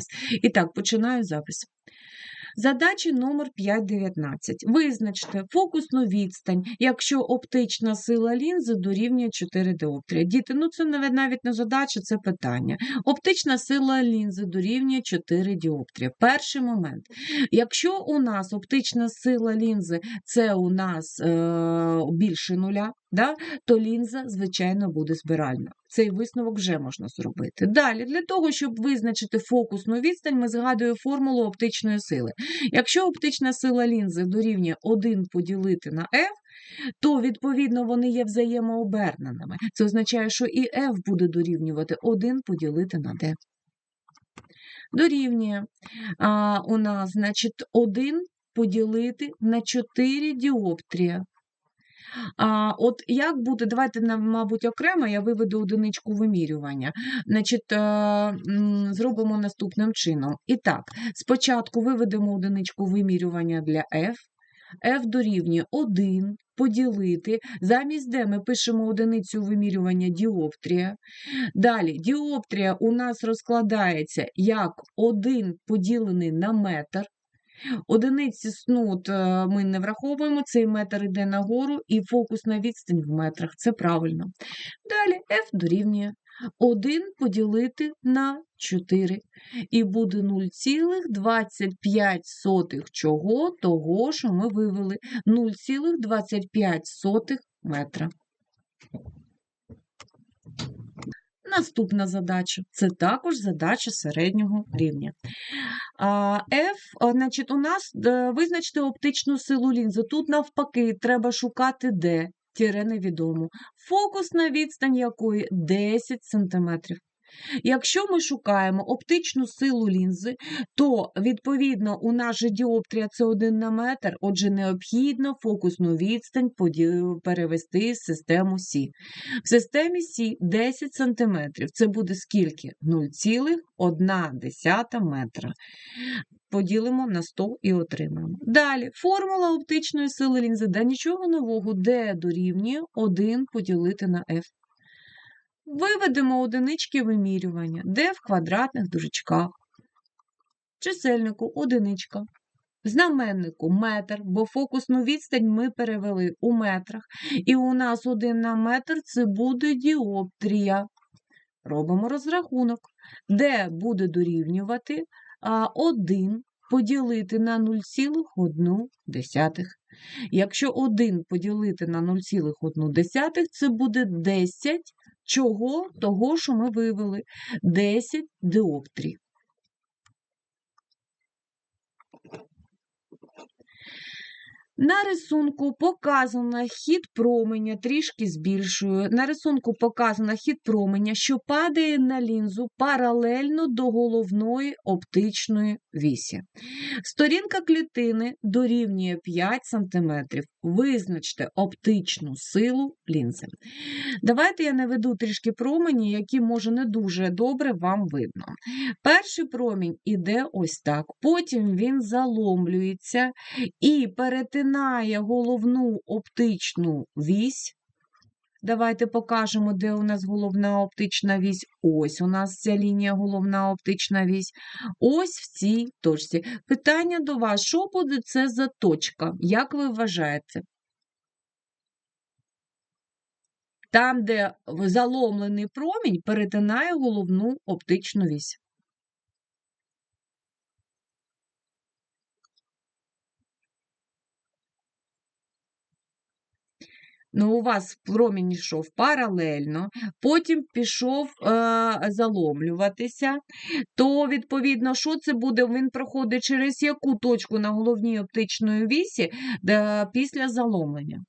вас. І так, починаю запис. Задача номер 5.19. Визначте фокусну відстань, якщо оптична сила лінзи дорівнює 4 діоптрія. Діти, ну це навіть не задача, це питання. Оптична сила лінзи дорівнює 4 діоптрія. Перший момент. Якщо у нас оптична сила лінзи це у нас е, більше нуля, да, то лінза, звичайно, буде збиральна. Цей висновок вже можна зробити. Далі, для того, щоб визначити фокусну відстань, ми згадуємо формулу оптичної сили. Якщо оптична сила лінзи дорівнює 1 поділити на F, то відповідно вони є взаємооберненими. Це означає, що і F буде дорівнювати 1 поділити на D. Дорівнює а, у нас, значить, 1 поділити на 4 діоптрія. А, От як буде, давайте, мабуть, окремо я виведу одиничку вимірювання. Значить, е, Зробимо наступним чином. І так, спочатку виведемо одиничку вимірювання для F. F дорівнює 1 поділити. Замість D ми пишемо одиницю вимірювання діоптрія. Далі, діоптрія у нас розкладається як 1 поділений на метр. Одиниці ну, от, е, ми не враховуємо, цей метр йде нагору і фокусна відстань в метрах. Це правильно. Далі F дорівнює 1 поділити на 4. І буде 0,25 чого того, що ми вивели 0,25 метра. Наступна задача це також задача середнього рівня. F, значить, у нас визначити визначте оптичну силу лінзи. Тут, навпаки, треба шукати де. тіре невідомо. Фокусна відстань якої 10 см. Якщо ми шукаємо оптичну силу лінзи, то відповідно у нас же діоптрія це 1 на метр, отже, необхідно фокусну відстань перевести в систему Сі. В системі Сі 10 см. Це буде скільки? 0,1 метра. Поділимо на 100 і отримаємо. Далі, формула оптичної сили лінзи, да нічого нового, D дорівнює 1 поділити на F. Виведемо одинички вимірювання, де в квадратних дужечках. Чисельнику одиничка. Знаменнику метр, бо фокусну відстань ми перевели у метрах. І у нас один на метр це буде діоптрія. Робимо розрахунок, де буде дорівнювати 1 поділити на 0,1. Якщо 1 поділити на 0,1, це буде 10 Чого? Того, що ми вивели 10 діоптрій. На рисунку показано хід променя, трішки збільшую. На рисунку показано хід променя, що падає на лінзу паралельно до головної оптичної вісі. Сторінка клітини дорівнює 5 см. Визначте оптичну силу лінзи. Давайте я наведу трішки промені, які, може, не дуже добре вам видно. Перший промінь іде ось так, потім він заломлюється і перетинає головну оптичну вісь. Давайте покажемо, де у нас головна оптична вісь. Ось у нас ця лінія головна оптична вісь. Ось в цій точці. Питання до вас: що буде це за точка? Як ви вважаєте? Там, де заломлений промінь перетинає головну оптичну вісь. Ну, у вас промінь йшов паралельно, потім пішов е, заломлюватися, то, відповідно, що це буде? Він проходить через яку точку на головній оптичної вісі де, після заломлення?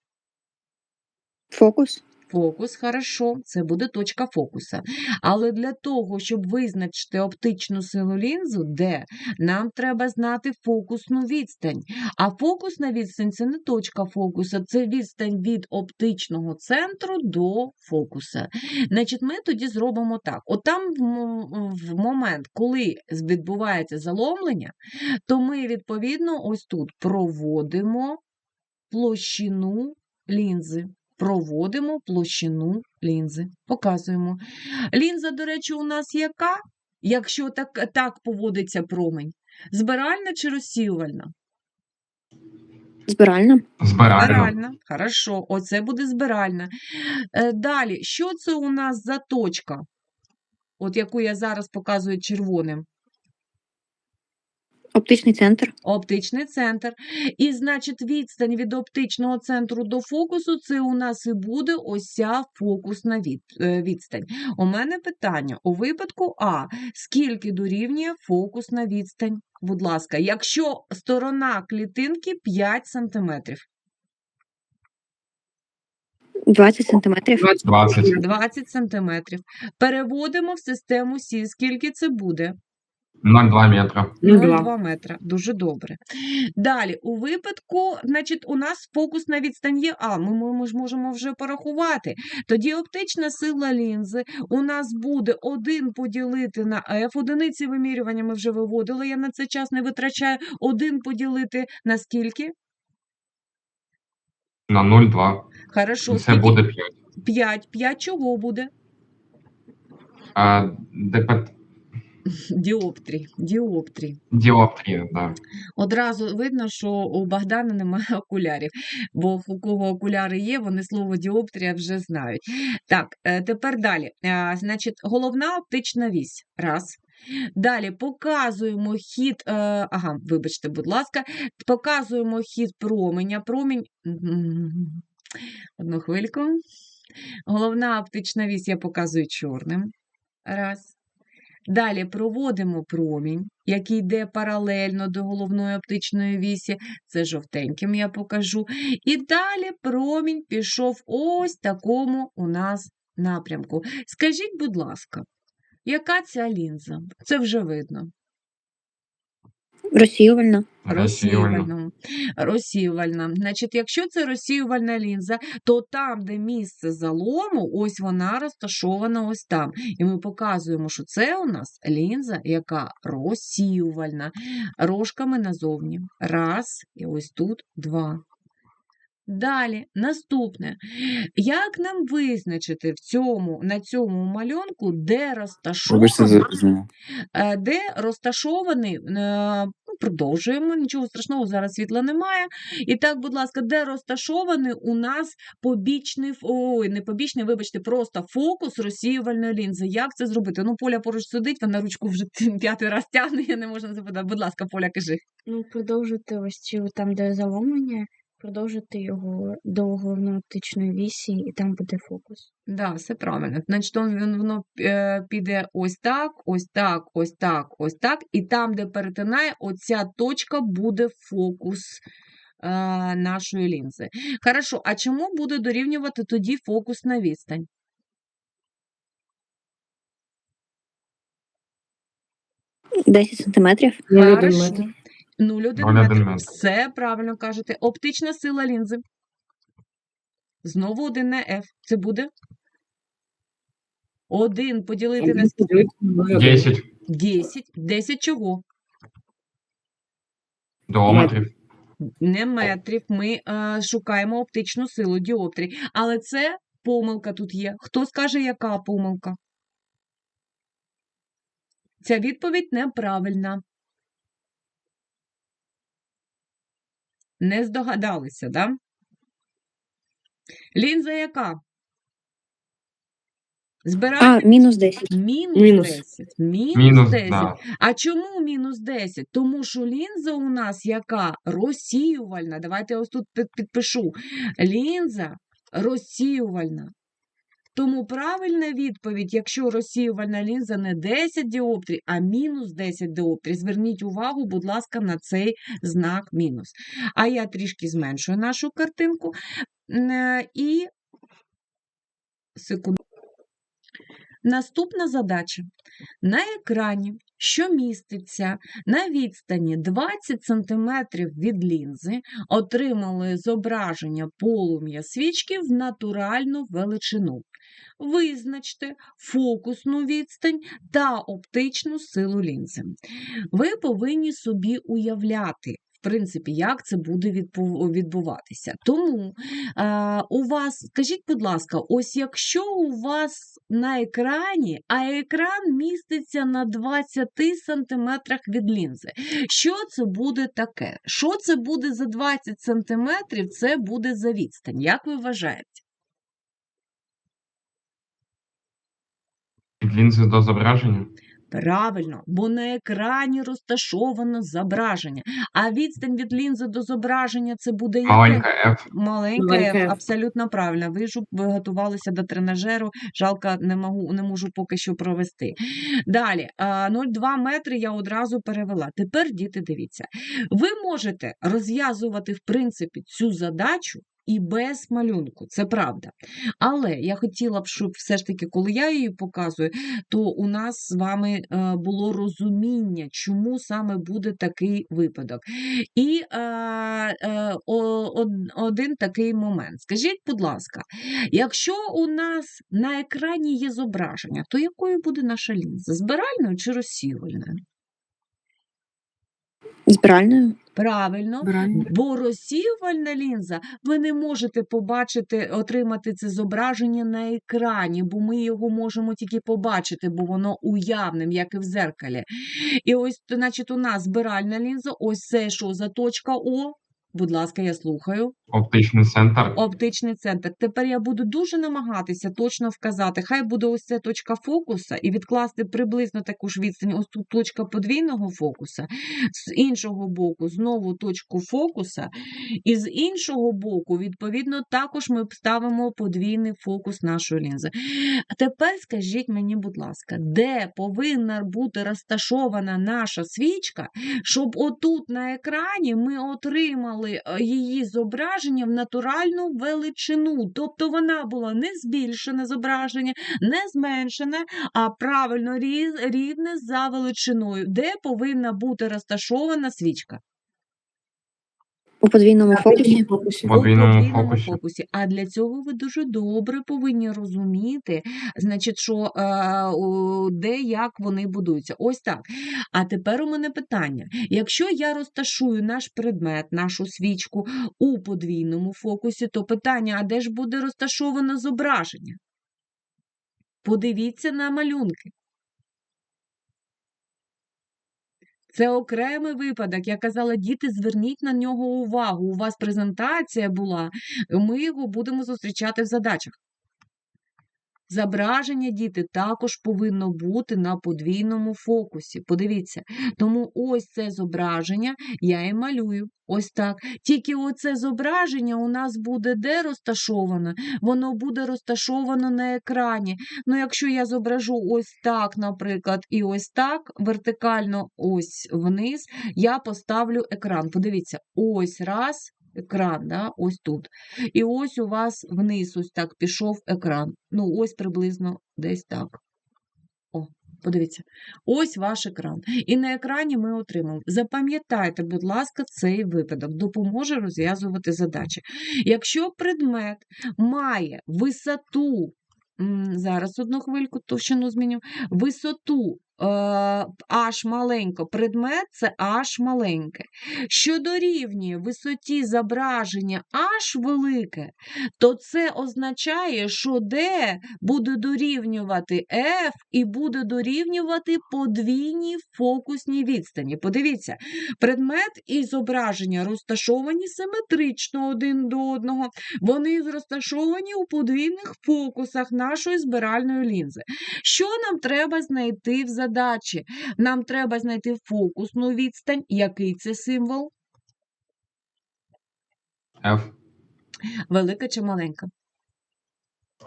Фокус. Фокус, хорошо, це буде точка фокуса. Але для того, щоб визначити оптичну силу лінзу, де нам треба знати фокусну відстань. А фокусна відстань це не точка фокуса, це відстань від оптичного центру до фокуса. Значить, Ми тоді зробимо так: От там в момент, коли відбувається заломлення, то ми, відповідно, ось тут проводимо площину лінзи проводимо площину лінзи. Показуємо. Лінза, до речі, у нас яка? якщо так, так поводиться промень? Збиральна чи розсіювальна? Збиральна. Збирально. Збиральна. Хорошо, оце буде збиральна. Е, Далі, що це у нас за точка? От яку я зараз показую червоним. Оптичний центр. Оптичний центр. І, значить, відстань від оптичного центру до фокусу це у нас і буде ось ця фокусна від, е, відстань. У мене питання: у випадку А, скільки дорівнює фокусна відстань? Будь ласка, якщо сторона клітинки 5 см. 20 сантиметрів. 20. 20 см. Переводимо в систему Сі. Скільки це буде? 0,2 метра. 0,2 метра. Дуже добре. Далі, у випадку, значить, у нас фокусна відстань є А, ми, ми, ми ж можемо вже порахувати. Тоді оптична сила лінзи у нас буде 1 поділити на F, одиниці вимірювання ми вже виводили, я на це час не витрачаю. 1 поділити на скільки? На 0,2. Хорошо, Це буде 5. 5. 5 чого буде? А. Діоптрій. Діоптрій. Діоптрія, да. Одразу видно, що у Богдана немає окулярів, бо у кого окуляри є, вони слово діоптрія вже знають. Так, е, тепер далі. Е, Значить, головна оптична вісь. Раз. Далі показуємо хід, е, ага, вибачте, будь ласка, показуємо хід променя. Промінь. Одну хвильку. Головна оптична вісь я показую чорним. Раз. Далі проводимо промінь, який йде паралельно до головної оптичної вісі. Це жовтеньким я покажу. І далі промінь пішов ось такому у нас напрямку. Скажіть, будь ласка, яка ця лінза? Це вже видно. Розсіювальна. Розсіювально. Розсіювальна. Розсіювальна. Значить, якщо це розсіювальна лінза, то там, де місце залому, ось вона розташована ось там. І ми показуємо, що це у нас лінза, яка розсіювальна. Рожками назовні. Раз, і ось тут два. Далі, наступне. Як нам визначити в цьому, на цьому малюнку, де знову. Е, де розташований, е, продовжуємо, нічого страшного, зараз світла немає. І так, будь ласка, де розташований у нас побічний, ой, не побічний, вибачте, просто фокус розсіювальної лінзи. Як це зробити? Ну, Поля поруч сидить, вона ручку вже п'ятий раз тягне, я не можу запитати. Будь ласка, Поля, кажи. Ну, продовжуйте ось чи там, де заломлення, продовжити його до головної оптичної вісі, і там буде фокус. Да, все правильно. Значить, он- він- воно е, піде ось так, ось так, ось так, ось так. І там, де перетинає, оця точка буде фокус е, нашої лінзи. Хорошо, а чому буде дорівнювати тоді фокусна відстань? – 10 сантиметрів. Хорошо. 0,1 0,1 метр. метр. Все правильно кажете. Оптична сила лінзи. Знову 1 на F. Це буде? 1 поділити на 10 10. 10 чого? діометрів. Не метрів. Ми е, шукаємо оптичну силу діоптрій. Але це помилка тут є. Хто скаже, яка помилка? Ця відповідь неправильна. Не здогадалися, да? Лінза яка? Збираємо А, мінус 10. мінус, Мінус. 10. Мінус, Мінус, 10. да. А чому мінус 10? Тому що лінза у нас яка розсіювальна. Давайте я ось тут під- підпишу. Лінза розсіювальна. Тому правильна відповідь, якщо розсіювальна лінза не 10 діоптрій, а мінус 10 діоптрій. Зверніть увагу, будь ласка, на цей знак мінус. А я трішки зменшую нашу картинку. Е, І секунду. Наступна задача. На екрані, що міститься на відстані 20 см від лінзи, отримали зображення полум'я свічки в натуральну величину. Визначте фокусну відстань та оптичну силу лінзи. Ви повинні собі уявляти принципі, як це буде відбу- відбуватися. Тому е, у вас, скажіть, будь ласка, ось якщо у вас на екрані, а екран міститься на 20 сантиметрах від лінзи, що це буде таке? Що це буде за 20 сантиметрів? Це буде за відстань. Як ви вважаєте? Від лінзи до зображення. Правильно, бо на екрані розташовано зображення, а відстань від лінзи до зображення це буде? Маленька F. Маленька, F, F. абсолютно правильно. Ви ж готувалися до тренажеру. Жалко, не можу, не можу поки що провести. Далі, 0,2 метри я одразу перевела. Тепер, діти, дивіться. Ви можете розв'язувати, в принципі, цю задачу. І без малюнку, це правда. Але я хотіла б, щоб все ж таки, коли я її показую, то у нас з вами е, було розуміння, чому саме буде такий випадок. І е, е, один такий момент. Скажіть, будь ласка, якщо у нас на екрані є зображення, то якою буде наша лінза? Збиральною чи розсіювальною? Збиральною? Правильно. Брань. Бо розсіювальна лінза, ви не можете побачити, отримати це зображення на екрані, бо ми його можемо тільки побачити, бо воно уявним, як і в зеркалі. І ось, значить, у нас збиральна лінза, ось це що за точка О. Будь ласка, я слухаю. Оптичний центр. Оптичний центр. Тепер я буду дуже намагатися точно вказати. Хай буде ось ця точка фокуса і відкласти приблизно таку ж відстань. Ось тут точка подвійного фокуса, з іншого боку знову точку фокуса, і з іншого боку, відповідно, також ми ставимо подвійний фокус нашої лінзи. Тепер скажіть мені, будь ласка, де повинна бути розташована наша свічка, щоб отут на екрані ми отримали е, її зображення в натуральну величину. Тобто вона була не збільшене зображення, не зменшене, а правильно рівне за величиною, де повинна бути розташована свічка. У подвійному фокусі? фокусі. Подвійному у подвійному фокусі. фокусі. А для цього ви дуже добре повинні розуміти, значить, що е, де як вони будуються. Ось так. А тепер у мене питання: якщо я розташую наш предмет, нашу свічку у подвійному фокусі, то питання: а де ж буде розташоване зображення? Подивіться на малюнки. Це окремий випадок. Я казала, діти, зверніть на нього увагу. У вас презентація була, ми його будемо зустрічати в задачах. Зображення діти також повинно бути на подвійному фокусі. Подивіться. Тому ось це зображення я і малюю. Ось так. Тільки оце зображення у нас буде де розташоване? Воно буде розташовано на екрані. Ну, якщо я зображу ось так, наприклад, і ось так, вертикально ось вниз, я поставлю екран. Подивіться, ось раз. Екран, да, ось тут. І ось у вас вниз ось так пішов екран. Ну, ось приблизно десь так. О, подивіться. Ось ваш екран. І на екрані ми отримаємо. Запам'ятайте, будь ласка, цей випадок допоможе розв'язувати задачі. Якщо предмет має висоту, зараз одну хвильку товщину зміню, висоту аж маленько, предмет це аж маленьке, що дорівнює висоті зображення аж велике, то це означає, що D буде дорівнювати F і буде дорівнювати подвійній фокусній відстані. Подивіться, предмет і зображення розташовані симетрично один до одного. Вони розташовані у подвійних фокусах нашої збиральної лінзи. Що нам треба знайти в задачі? Нам треба знайти фокусну відстань. Який це символ? F. Велика чи маленька?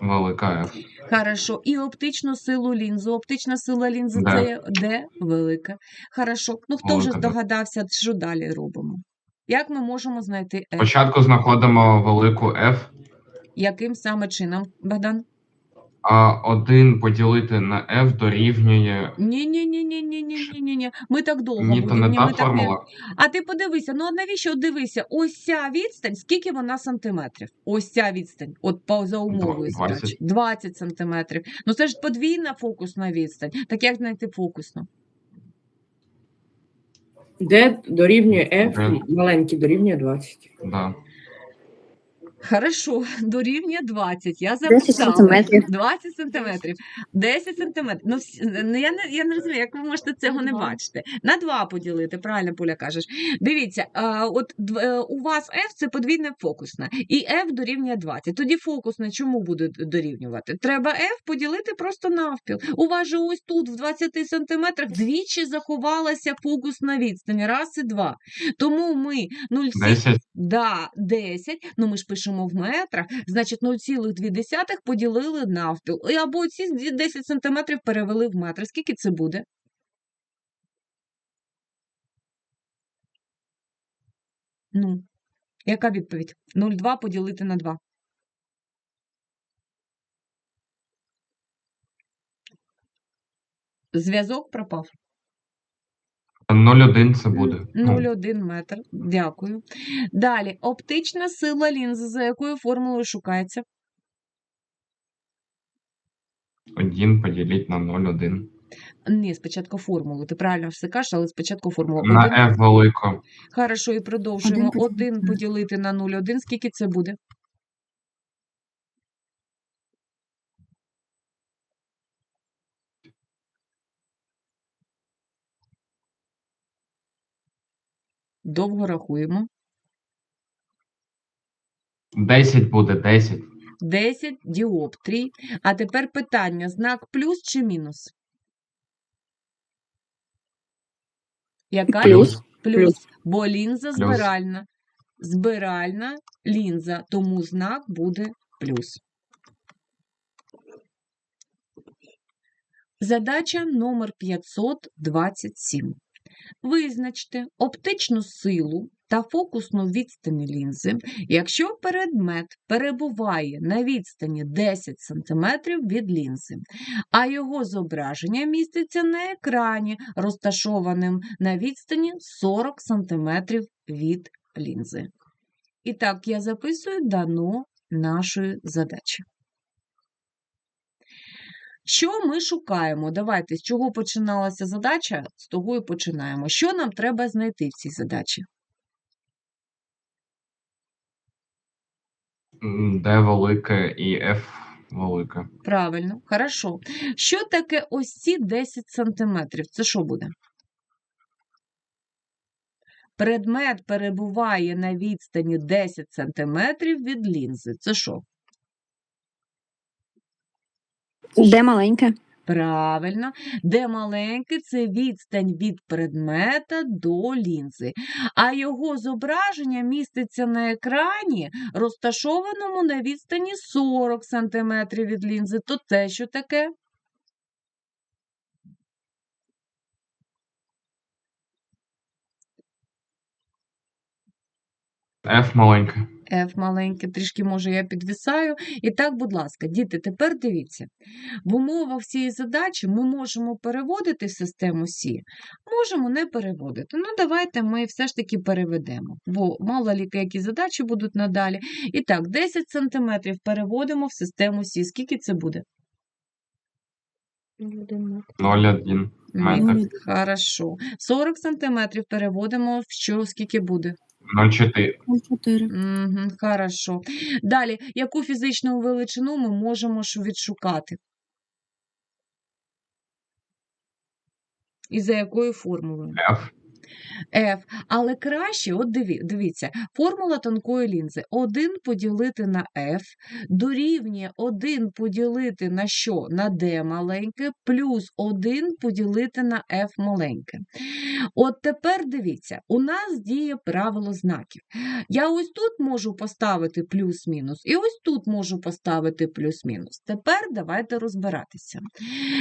Велика F. Хорошо. І оптичну силу лінзу. Оптична сила лінзи Де? це де? Велика. Хорошо. Ну хто вже Велика, да. здогадався, що далі робимо? Як ми можемо знайти F? Спочатку знаходимо велику F, Яким саме чином, Богдан? А 1 поділити на F дорівнює. Ні, ні, ні, ні, ні, ні, ні, ні, ні. Ми так довго Ні, то будемо. не Ні, та ми так не... формула. А ти подивися, ну от навіщо от дивися, ось ця відстань, скільки вона сантиметрів? Ось ця відстань, от по за умовою Два- задачі. 20. 20 сантиметрів. Ну це ж подвійна фокусна відстань. Так як знайти фокусну? Д дорівнює F, Д. маленький дорівнює 20. Да. Хорошо, дорівнює 20. Я 10 записала. сантиметрів. 20 сантиметрів. 10 сантиметрів. Ну, всі- ну, я, не, я не розумію, як ви можете цього не бачити. На 2 поділити, правильно, Поля кажеш. Дивіться, а, от дв- е, у вас F це подвійне фокусне, і F дорівнює 20. Тоді фокусне чому буде д- дорівнювати? Треба F поділити просто навпіл. У вас же ось тут, в 20 сантиметрах, двічі заховалася фокусна відстань. Раз і два. Тому ми 0,7 10. Да, 10, ну ми ж пишемо в метрах, значить 0,2 поділили навпіл. І Або ці 10 сантиметрів перевели в метри. Скільки це буде? Ну, яка відповідь? 0,2 поділити на 2. Зв'язок пропав. 0,1 це буде. Ну, 0,1 метр. Дякую. Далі. Оптична сила лінзи, за якою формулою шукається? 1 поділити на 0,1. Ні, спочатку формулу. Ти правильно все кажеш, але спочатку формулу. На F велико. Хорошо, і продовжуємо. Один поділити 1 на- поділити на 0,1. Скільки це буде? Довго рахуємо. 10 буде 10. 10 діоптрій. А тепер питання: знак плюс чи мінус? Яка Плюс. Плюс, Плюс. бо лінза Плюс. збиральна. Збиральна лінза, тому знак буде плюс. Задача номер 527. Визначте оптичну силу та фокусну відстань лінзи, якщо предмет перебуває на відстані 10 см від лінзи, а його зображення міститься на екрані, розташованим на відстані 40 см від лінзи. І так, я записую дано нашої задачі. Що ми шукаємо? Давайте, з чого починалася задача, з того і починаємо. Що нам треба знайти в цій задачі? D велике і F велике. Правильно, хорошо. Що таке ось ці 10 сантиметрів? Це що буде? Предмет перебуває на відстані 10 сантиметрів від лінзи. Це що? Де маленьке? Правильно, де маленький це відстань від предмета до лінзи, а його зображення міститься на екрані, розташованому на відстані 40 см від лінзи. То це що таке? F маленьке. F маленьке, трішки, може, я підвисаю. І так, будь ласка, діти, тепер дивіться. В умовах цієї задачі ми можемо переводити систему Сі, можемо не переводити. Ну, давайте ми все ж таки переведемо, бо мало лі які задачі будуть надалі. І так, 10 см переводимо в систему Сі. Скільки це буде? 0,1 метр. Хорошо. 40 см переводимо в що, скільки буде? 0,4. 4. Угу, хорошо. Далі, яку фізичну величину ми можемо ж відшукати? І за якою формулою? F. F. Але краще, от диві, дивіться, формула тонкої лінзи. 1 поділити на F дорівнює 1 поділити на що? На D маленьке, плюс 1 поділити на F маленьке. От тепер дивіться, у нас діє правило знаків. Я ось тут можу поставити плюс-мінус, і ось тут можу поставити плюс-мінус. Тепер давайте розбиратися.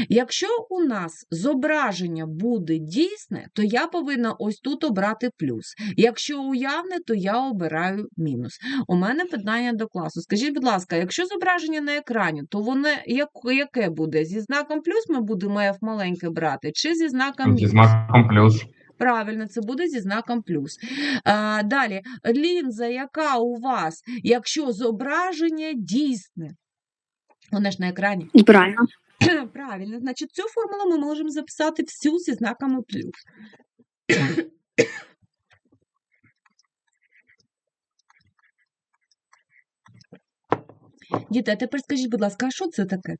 Якщо у нас зображення буде дійсне, то я повинна ось тут обрати плюс. Якщо уявне, то я обираю мінус. У мене питання до класу. Скажіть, будь ласка, якщо зображення на екрані, то воно як, яке буде? Зі знаком плюс ми будемо F маленьке брати, чи зі знаком Зі знаком плюс. Правильно, це буде зі знаком плюс. А, далі, лінза, яка у вас, якщо зображення дійсне, вона ж на екрані. Збиральна. Правильно, значить, цю формулу ми можемо записати всю зі знаками плюс. Діти, а тепер скажіть, будь ласка, а що це таке?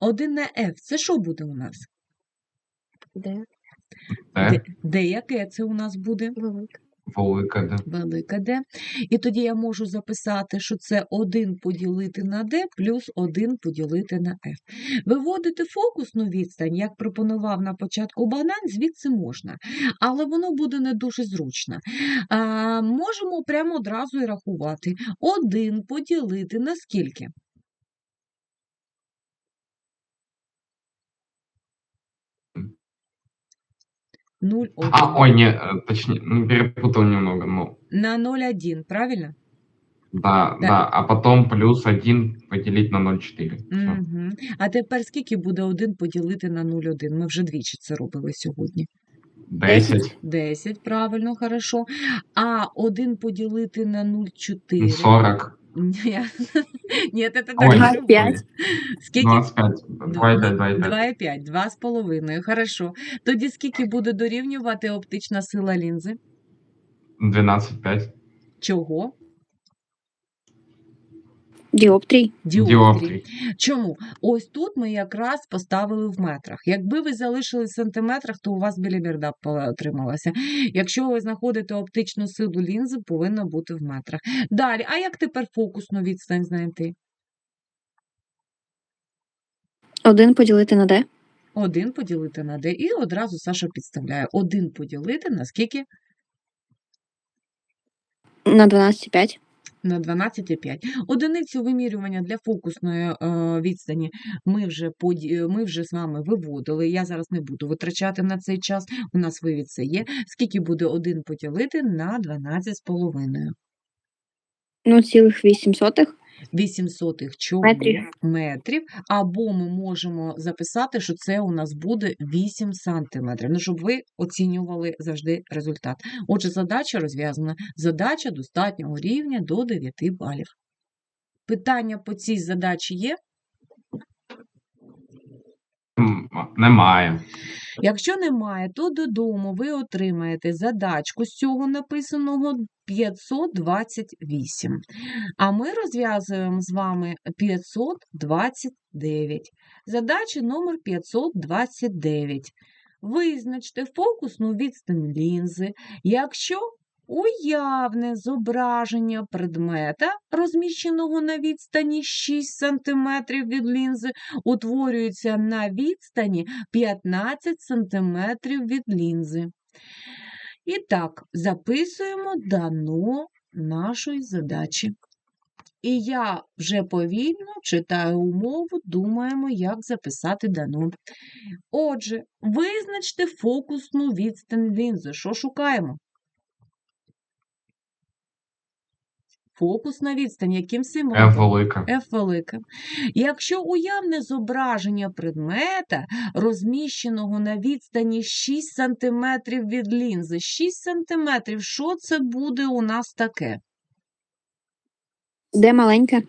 Один на F. Це що буде у нас? Де? Де, яке це у нас буде? Велике велика Д. Велика D. І тоді я можу записати, що це 1 поділити на D плюс 1 поділити на F. Виводити фокусну відстань, як пропонував на початку Богдан, звідси можна, але воно буде не дуже зручно. А, можемо прямо одразу і рахувати. 1 поділити на скільки? Нуль А, ой, не, э, точнее, ну, перепутал немного, ну, На 0,1, правильно? да, Да. да, а потом плюс 1 поделить на 0,4. Угу. А тепер скільки буде 1 поділити на 0,1? Ми вже двічі це робили сьогодні. 10, 10, правильно, хорошо. А 1 поділити на 0,4? 40, Ні, Нет это так не Двадцять п'ять. Скільки? 25, 2,5, 2,5. 2,5, 2,5, хорошо. Тоді скільки буде дорівнювати оптична сила лінзи? 12,5. Чого? Діоптрій. Діоптрій. Діоптрій. Чому? Ось тут ми якраз поставили в метрах. Якби ви залишили в сантиметрах, то у вас біліберда отрималася. Якщо ви знаходите оптичну силу лінзи, повинна бути в метрах. Далі, а як тепер фокусну відстань знайти? Один поділити на Д. Один поділити на d. І одразу Саша підставляє. Один поділити на скільки? На 12,5. На 12,5. Одиницю вимірювання для фокусної е, відстані ми вже, поді... ми вже з вами виводили. Я зараз не буду витрачати на цей час. У нас вивід це є. Скільки буде 1 поділити на 12,5? 0,8. 8 сотих? Метрів. метрів. Або ми можемо записати, що це у нас буде 8 сантиметрів. Ну, щоб ви оцінювали завжди результат. Отже, задача розв'язана. Задача достатнього рівня до 9 балів. Питання по цій задачі є? Немає. Якщо немає, то додому ви отримаєте задачку з цього написаного 528. А ми розв'язуємо з вами 529. Задача номер 529. Визначте фокусну відстань лінзи, якщо уявне зображення предмета, розміщеного на відстані 6 см від лінзи, утворюється на відстані 15 см від лінзи. І так, записуємо дано нашої задачі. І я вже повільно читаю умову, думаємо, як записати дано. Отже, визначте фокусну відстань лінзи. Що шукаємо? Фокусна відстань, яким символом? F велике. F велике. Якщо уявне зображення предмета, розміщеного на відстані 6 см від лінзи, 6 см, що це буде у нас таке? Д маленьке.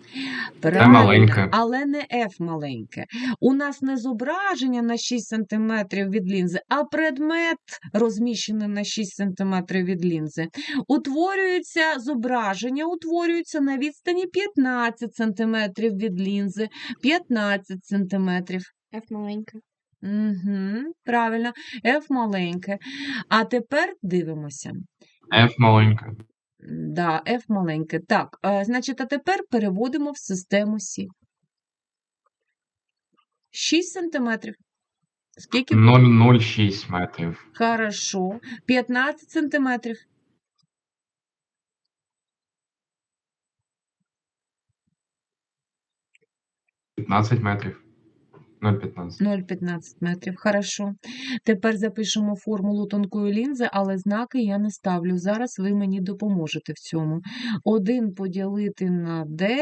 Правильно, маленьке. але не F маленьке. У нас не зображення на 6 см від лінзи, а предмет розміщений на 6 см від лінзи. Утворюється зображення, утворюється на відстані 15 см від лінзи. 15 см. F маленька. Угу, правильно, F маленьке. А тепер дивимося. F маленька. Да, F маленьке. Так, е, значить, а тепер переводимо в систему Сі. 6 сантиметрів. Скільки? буде? 0,06 метрів. Хорошо. 15 сантиметрів. – 15 метрів. 0,15. 0,15 метрів. Хорошо. Тепер запишемо формулу тонкої лінзи, але знаки я не ставлю. Зараз ви мені допоможете в цьому. 1 поділити на D,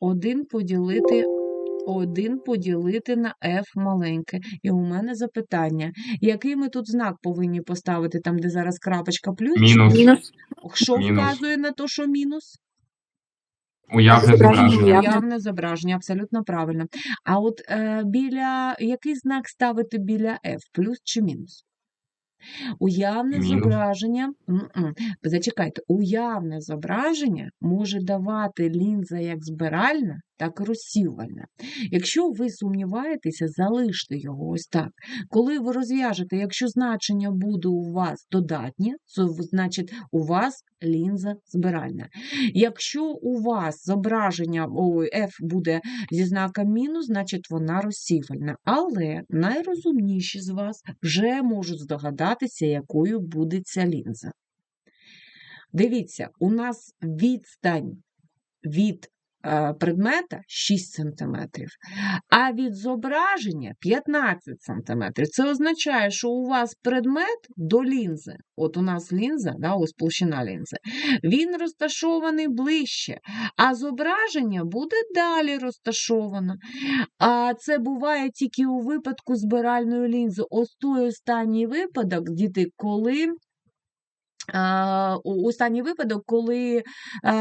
1 поділити 1 поділити на F маленьке. І у мене запитання, який ми тут знак повинні поставити, там, де зараз крапочка плюс? Мінус. Що Мінус. вказує на те, що мінус? Уявне Зображення уявне. Зображення, абсолютно правильно. А от е, біля який знак ставити біля F? Плюс чи мінус? Уявне Мінус. зображення, м-м, зачекайте, уявне зображення може давати лінза як збиральна, так і розсівальна. Якщо ви сумніваєтеся, залиште його ось так. Коли ви розв'яжете, якщо значення буде у вас додатнє, то значить у вас лінза збиральна. Якщо у вас зображення F буде зі знаком мінус, значить вона розсівальна. Але найрозумніші з вас вже можуть здогадатися, якою буде ця лінза. Дивіться, у нас відстань від предмета 6 см, а від зображення 15 см. Це означає, що у вас предмет до лінзи, от у нас лінза, да, ось площина лінзи, він розташований ближче, а зображення буде далі розташовано. А це буває тільки у випадку збиральної лінзи. Ось той останній випадок, діти, коли. Останній випадок, коли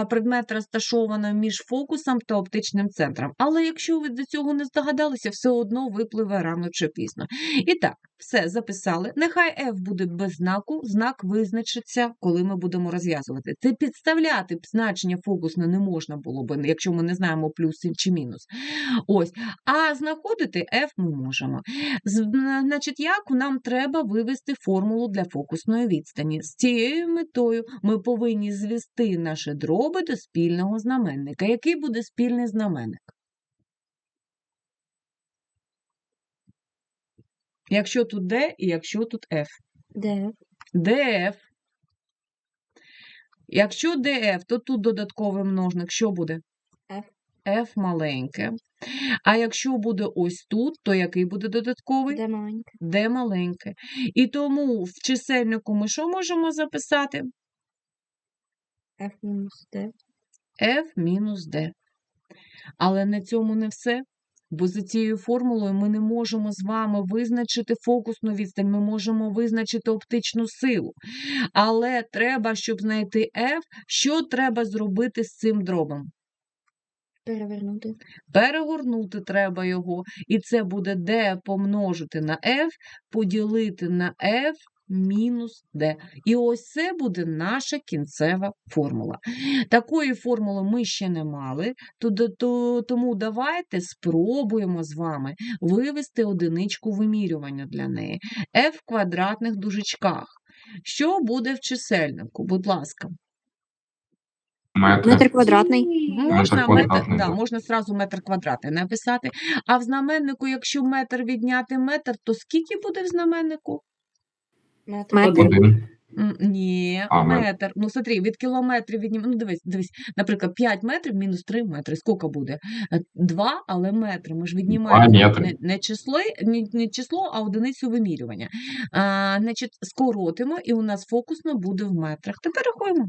предмет розташовано між фокусом та оптичним центром. Але якщо ви до цього не здогадалися, все одно випливе рано чи пізно. І так, все записали. Нехай F буде без знаку, знак визначиться, коли ми будемо розв'язувати. Це підставляти значення фокусне не можна було б, якщо ми не знаємо плюс чи мінус. Ось. А знаходити F ми можемо. Значить, як нам треба вивести формулу для фокусної відстані? З цією метою ми повинні звести наші дроби до спільного знаменника. Який буде спільний знаменник? Якщо тут D і якщо тут F. Де? DF. Якщо DF, то тут додатковий множник, що буде? F. Маленьке. А якщо буде ось тут, то який буде додатковий? Де маленьке? D маленьке. І тому в чисельнику ми що можемо записати? F мінус D. F мінус D. Але на цьому не все. Бо за цією формулою ми не можемо з вами визначити фокусну відстань, ми можемо визначити оптичну силу. Але треба, щоб знайти F, що треба зробити з цим дробом? Перевернути. Перегорнути треба його, і це буде D помножити на F, поділити на F мінус D. І ось це буде наша кінцева формула. Такої формули ми ще не мали, тому давайте спробуємо з вами вивести одиничку вимірювання для неї. F в квадратних дужечках. Що буде в чисельнику? Будь ласка. Метри. Метр квадратний. Можна, метр, квадратний, да, да. можна зразу метр квадратний написати. А в знаменнику, якщо метр відняти метр, то скільки буде в знаменнику? Метр. Метр. Один. М, Ні, А, метр. метр. Ну, смотри, від кілометрів віднім... Ну, дивись, дивись. Наприклад, 5 метрів мінус 3 метри. Скільки буде? 2, але метри. Ми ж віднімаємо метри. не, не, число, не, не число, а одиницю вимірювання. А, значить, скоротимо, і у нас фокусно буде в метрах. Тепер рахуємо.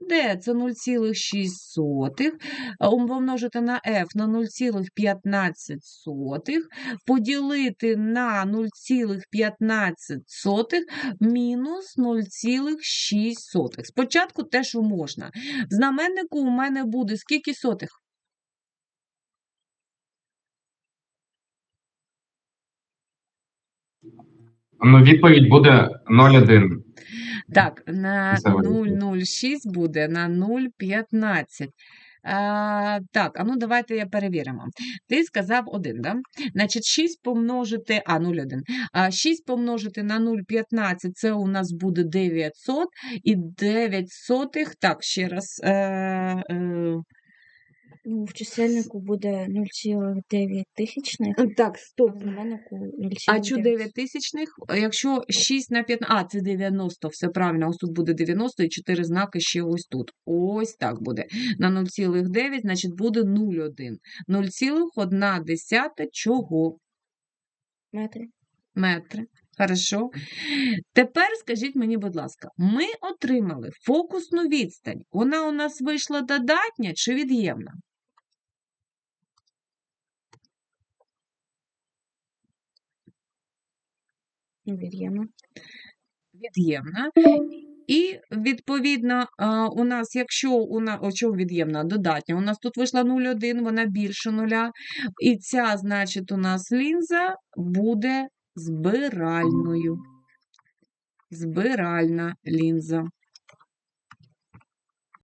Де це 0,6, а помножити на f на 0,15, поділити на 0,15 мінус 0,6. Спочатку те, що можна. В знаменнику у мене буде скільки сотих? Ну, відповідь буде 0,1. Так, на Це вирішує. 0,06 буде на 0,15. А, так, а ну давайте я перевіримо. Ти сказав 1, да? Значить, 6 помножити, а 0,1. А 6 помножити на 0,15 це у нас буде 900. І 9 сотих, так, ще раз. Е, е, в чисельнику буде 0,9 тисячних, так, а стоп. в знаменнику 0,9. А що 9 тисячних? Якщо 6 на 15, а, це 90, все правильно, ось тут буде 90 і 4 знаки ще ось тут. Ось так буде. На 0,9, значить, буде 0,1. 0,1 чого? Метри. Метри. Хорошо. Тепер скажіть мені, будь ласка, ми отримали фокусну відстань. Вона у нас вийшла додатня чи від'ємна? Від'ємно. від'ємна. І, відповідно, у нас, якщо у нас, чому від'ємна? Додатня, у нас тут вийшла 0,1, вона більше нуля. І ця, значить, у нас лінза буде збиральною. збиральна лінза.